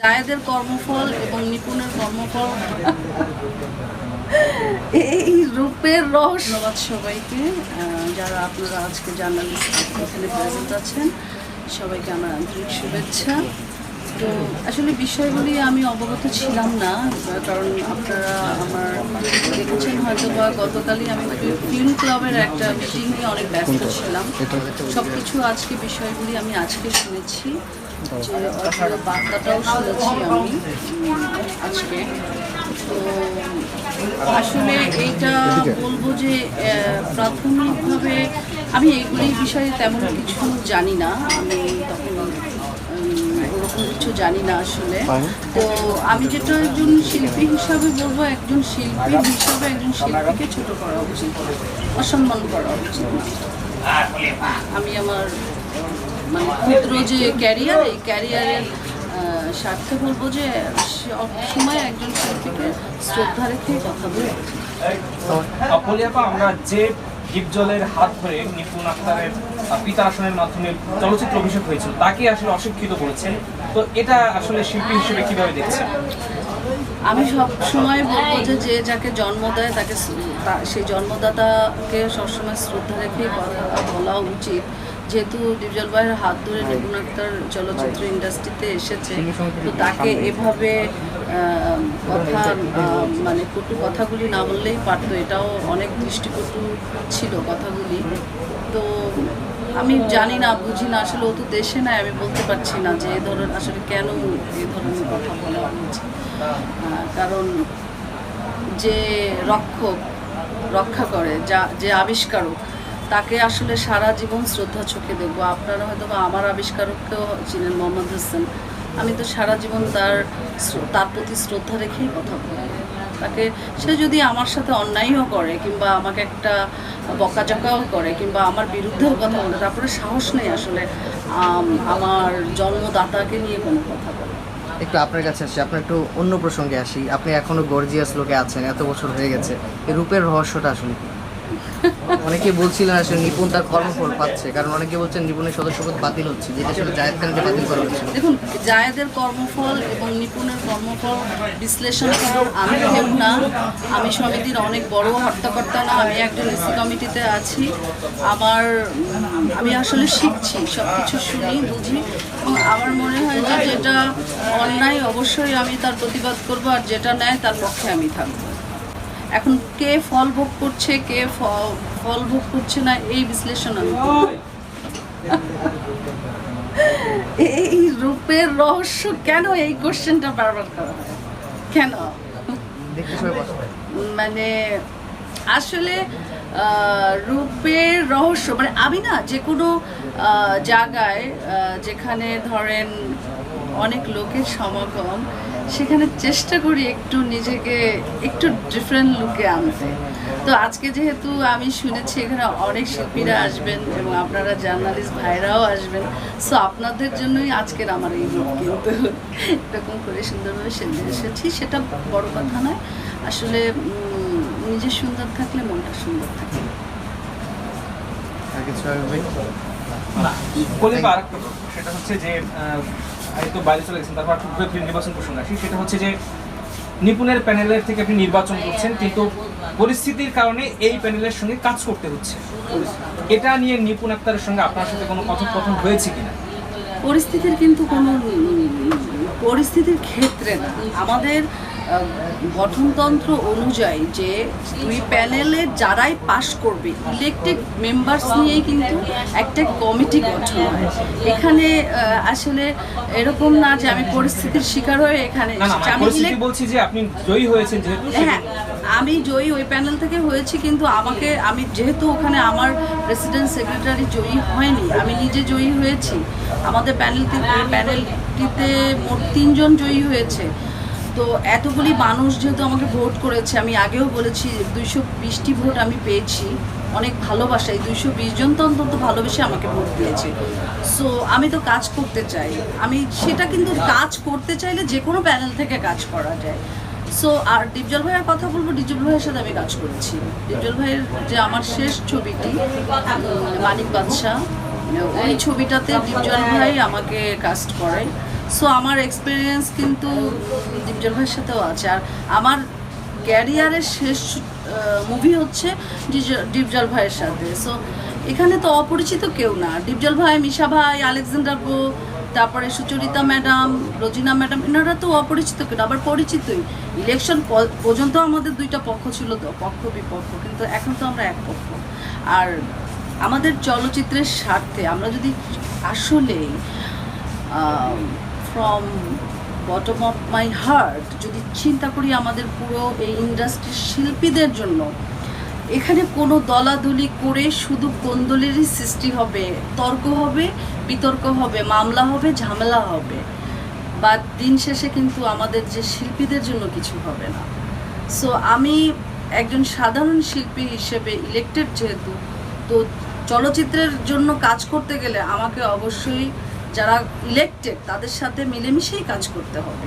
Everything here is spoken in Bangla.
জায়েদের কর্মফল এবং নিপুণের কর্মফল। এই রূপের রহস্যবাদ সবাইকে যারা আপনারা আজকে জার্নালিস্ট এখানে প্রেজেন্ট আছেন সবাইকে আমার আন্তরিক শুভেচ্ছা। তো আসলে বিষয়গুলি আমি অবগত ছিলাম না কারণ আপনারা আমার দেখেছেন হয়তো বা গতকালই আমি ফিল্ম ক্লাবের একটা মিটিং নিয়ে অনেক ব্যস্ত ছিলাম। সব কিছু আজকে বিষয়গুলি আমি আজকে শুনেছি যে বার্তাটাও শুনেছি আমি আজকে। তো আসলে এইটা বলব যে প্রাথমিকভাবে আমি এগুলি বিষয়ে তেমন কিছু জানি না। আমি তখন উম, কিছু জানি না আসলে। তো আমি যেটা একজন শিল্পী হিসাবে বলব একজন শিল্পী হিসাবে একজন শিল্পীকে ছোট করা উচিত অসম্মান করা উচিত আমি আমার মানে ক্ষুদ্র যে ক্যারিয়ার এই ক্যারিয়ারের স্বার্থে বলব যে সব সময় একজন শিল্পীকে শ্রদ্ধা রেখে কথা বলব। পলিয়াপা আমরা যে ডিপজলের হাত ধরে নিপুণ আক্তারের পিতা আসনের মাধ্যমে চলচ্চিত্র অভিষেক হয়েছিল তাকে আসলে অশিক্ষিত করেছেন। তো এটা আসলে শিল্পী হিসেবে কীভাবে দেখছেন? আমি সব সময় বলব যে যে যাকে জন্ম দেয় তাকে সেই জন্মদাতাকে সবসময় শ্রদ্ধা রেখে বলা উচিত। যেহেতু ডিপজল ভাইয়ের হাত ধরে নিপুণ আক্তার চলচ্চিত্র ইন্ডাস্ট্রিতে এসেছে তো তাকে এভাবে কথা মানে কটু কথাগুলি না বললেই পারতো। এটাও অনেক দৃষ্টিকটু ছিল কথাগুলি। তো আমি জানি না, বুঝি না, আসলে ও তো দেশে নাই, আমি বলতে পারছি না যে এই ধরনের, আসলে কেন এ ধরনের কথা বলা হয়েছে। কারণ যে রক্ষক, রক্ষা করে, যা, যে আবিষ্কারক, তাকে আসলে সারা জীবন শ্রদ্ধা চোখে দেখব। আপনারা হয়তো আমার আবিষ্কারককেও চিনেন, মোহাম্মদ হোসেন। আমি তো সারা জীবন তার তার প্রতি শ্রদ্ধা রেখেই কথা বলব তাকে সে যদি আমার সাথে অন্যায়ও করে কিংবা আমাকে একটা বকাঝকাও করে কিংবা আমার বিরুদ্ধেও কথা বলে তারপরে সাহস নেই আসলে আমার জন্মদাতাকে নিয়ে কোনো কথা বলে। একটু আপনার কাছে আসি, আপনার একটু অন্য প্রসঙ্গে আসি। আপনি এখনও গর্জিয়াস লোকে আছেন, এত বছর হয়ে গেছে। রূপের রহস্যটা আসলে কি? অনেকে বলছিলেন আসলে নিপুণ তার কর্মফল পাচ্ছে, কারণ অনেকে বলছেন নিপুণের সদস্যপদ বাতিল হচ্ছে যেটা আসলে জায়েদ খানকে বাতিল করা হচ্ছে দেখুন, জায়েদের কর্মফল এবং নিপুণের কর্মফল বিশ্লেষণ করার আমি কেউ না, আমি সমিতির অনেক বড় হর্তাকর্তা না, আমি একজন এসি কমিটিতে আছি, আমার, আমি আসলে শিখছি সব কিছু শুনি, বুঝি, এবং আমার মনে হয় যে যেটা অন্যায় অবশ্যই আমি তার প্রতিবাদ করব, আর যেটা নেয় তার পক্ষে আমি থাকব। এখন কে ফল ভোগ করছে কে ফল ভোগ করছে না এই বিশ্লেষণ আমি এই রূপের রহস্য কেন এই কোশ্চেনটা বারবার করা হয়? কেন। মানে আসলে রূপের রহস্য মানে আমি না যে কোনো জায়গায় যেখানে ধরেন অনেক লোকের সমাগম, সেখানে চেষ্টা করি একটু নিজেকে একটু ডিফারেন্ট লুকে আনতে। তো আজকে যেহেতু আমি শুনেছি এখানে অনেক শিল্পীরা আসবেন এবং আপনারা জার্নালিস্ট ভাইরাও আসবেন সো আপনাদের জন্যই আজকের আমার এই লুক কিন্তু। এরকম করে সুন্দরভাবে সেজে এসেছি, সেটা বড় কথা নয়। আসলে নিজে সুন্দর থাকলে মনটা সুন্দর থাকে। সেটা হচ্ছে যে তো বাইরে চলে গেছেন তারপর নির্বাচন প্রসঙ্গে আসি সেটা হচ্ছে যে নিপুণের প্যানেলের থেকে আপনি নির্বাচন করছেন কিন্তু পরিস্থিতির কারণে এই প্যানেলের সঙ্গে কাজ করতে হচ্ছে। এটা নিয়ে নিপুণ আক্তারের সঙ্গে আপনার সাথে কোনো কথোপকথন হয়েছে কিনা? পরিস্থিতির কিন্তু কোনো পরিস্থিতির ক্ষেত্রে না আমাদের গঠনতন্ত্র অনুযায়ী যে দুই প্যানেলে যারাই পাশ করবে ইলেকটেড মেম্বার্স নিয়েই কিন্তু একটা কমিটি গঠন হয় এখানে আসলে এরকম না যে আমি পরিস্থিতির শিকার হয়ে এখানে। মানে আমি বলছি যে আপনি জয়ী হয়েছেন যেহেতু হ্যাঁ আমি জয়ী ওই প্যানেল থেকে হয়েছি কিন্তু আমাকে, আমি যেহেতু ওখানে আমার প্রেসিডেন্ট সেক্রেটারি জয়ী হয়নি, আমি নিজে জয়ী হয়েছি। আমাদের প্যানেলটি প্যানেলটিতে মোট তিনজন জয়ী হয়েছে। তো এতগুলি মানুষ যেহেতু আমাকে ভোট করেছে, আমি আগেও বলেছি, দুইশো বিশটি ভোট আমি পেয়েছি। অনেক ভালোবাসা, এই দুইশো বিশ জন তো অন্তত ভালোবেসে আমাকে ভোট দিয়েছে। সো আমি তো কাজ করতে চাই। আমি সেটা কিন্তু কাজ করতে চাইলে যে কোনো প্যানেল থেকে কাজ করা যায়। সো আর ডিপজল ভাইয়ের কথা বলব ডিপজল ভাইয়ের সাথে আমি কাজ করেছি। ডিপজল ভাইয়ের যে আমার শেষ ছবিটি মানিক বাদশাহ, ওই ছবিটাতে ডিপজল ভাই আমাকে কাস্ট করায় সো আমার এক্সপিরিয়েন্স কিন্তু দীপজল ভাইয়ের সাথেও আছে। আর আমার ক্যারিয়ারের শেষ মুভি হচ্ছে ডিপজল ভাইয়ের সাথে। সো এখানে তো অপরিচিত কেউ না। ডিপজল ভাই, মিশা ভাই, আলেকজান্ডার বো তারপরে সুচরিতা ম্যাডাম, রোজিনা ম্যাডাম, এনারা তো অপরিচিত কেন? আবার পরিচিতই। ইলেকশন পর্যন্ত আমাদের দুইটা পক্ষ ছিল তো, পক্ষ বিপক্ষ, কিন্তু এখন তো আমরা এক পক্ষ। আর আমাদের চলচ্চিত্রের স্বার্থে আমরা যদি আসলে from bottom of my heart যদি চিন্তা করি আমাদের পুরো এই ইন্ডাস্ট্রির শিল্পীদের জন্য এখানে কোনো দলাদলি করে শুধু কোন্দলেরই সৃষ্টি হবে। তর্ক হবে, বিতর্ক হবে, মামলা হবে, ঝামেলা হবে। বা দিন শেষে কিন্তু আমাদের যে শিল্পীদের জন্য কিছু হবে না। সো আমি একজন সাধারণ শিল্পী হিসেবে ইলেক্টেড যেহেতু, তো চলচ্চিত্রের জন্য কাজ করতে গেলে আমাকে অবশ্যই যারা ইলেক্টেড তাদের সাথে মিলেমিশেই কাজ করতে হবে।